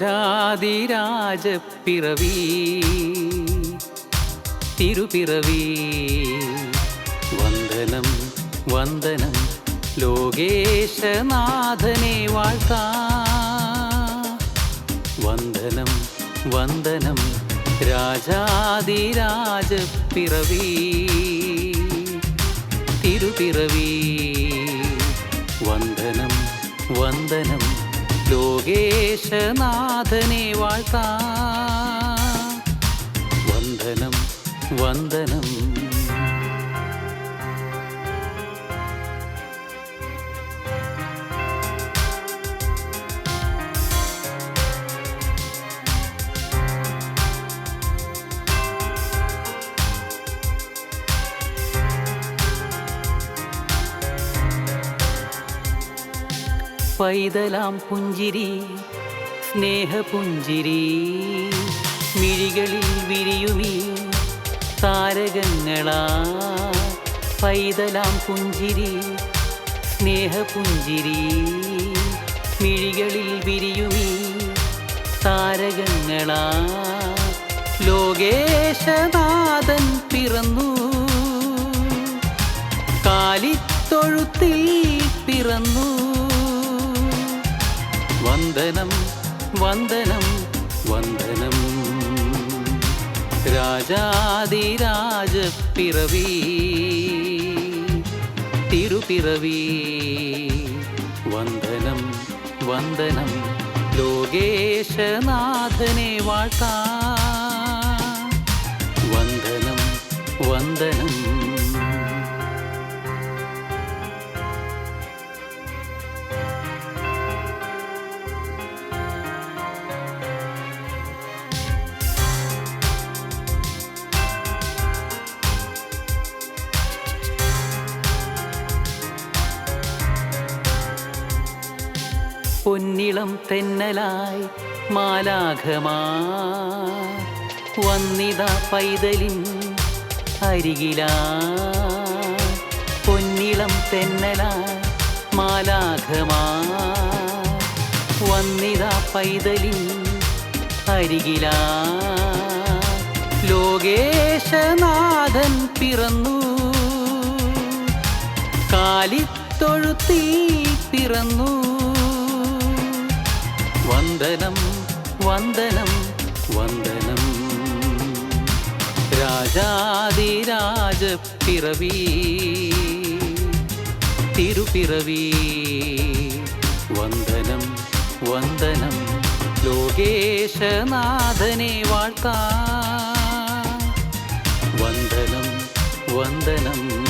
രാജാതിരാജപ്പിറവി തിരുപിറവി. വന്ദനം വന്ദനം ലോകേശനാഥനെ വാഴ്ത്താ. വന്ദനം വന്ദനം രാജാതിരാജപ്പിറവി തിരുപിറവി. വന്ദനം വന്ദനം ലോകേശനാഥനെ വാഴ്ത്താ. വന്ദനം വന്ദനം. പൈതലാം പുഞ്ചിരി സ്നേഹപുഞ്ചിരി. മിഴികളിൽ വിരിയുമീ താരകങ്ങളാ. പൈതലാം പുഞ്ചിരി സ്നേഹപുഞ്ചിരി. മിഴികളിൽ വിരിയുമീ താരകങ്ങളാ. ലോകേശനാഥൻ പിറന്നു. കാലിത്തൊഴുത്തിൽ പിറന്നു. വന്ദനം വന്ദനം വന്ദനം. രാജാതിരാജപ്പിറവി തിരുപിറവി. വന്ദനം വന്ദനം. ലോകേശനാഥനെ വാഴ്ത്താ. പൊന്നിളം തെന്നലായി മാലാഘമാ വന്നിത പൈതലിൻ അരികിലാ. പൊന്നിളം തെന്നലായി മാലാഘമാ വന്നിത പൈതലിൻ അരികിലാ. ലോകേശനാഥൻ പിറന്നു. കാലിത്തൊഴുത്തി പിറന്നു. വന്ദനം വന്ദനം വന്ദനം. രാജാതിരാജപ്പിറവി തിരുപിറവി. വന്ദനം വന്ദനം ലോകേശനാഥനെ വാഴ്ത്താ. വന്ദനം വന്ദനം.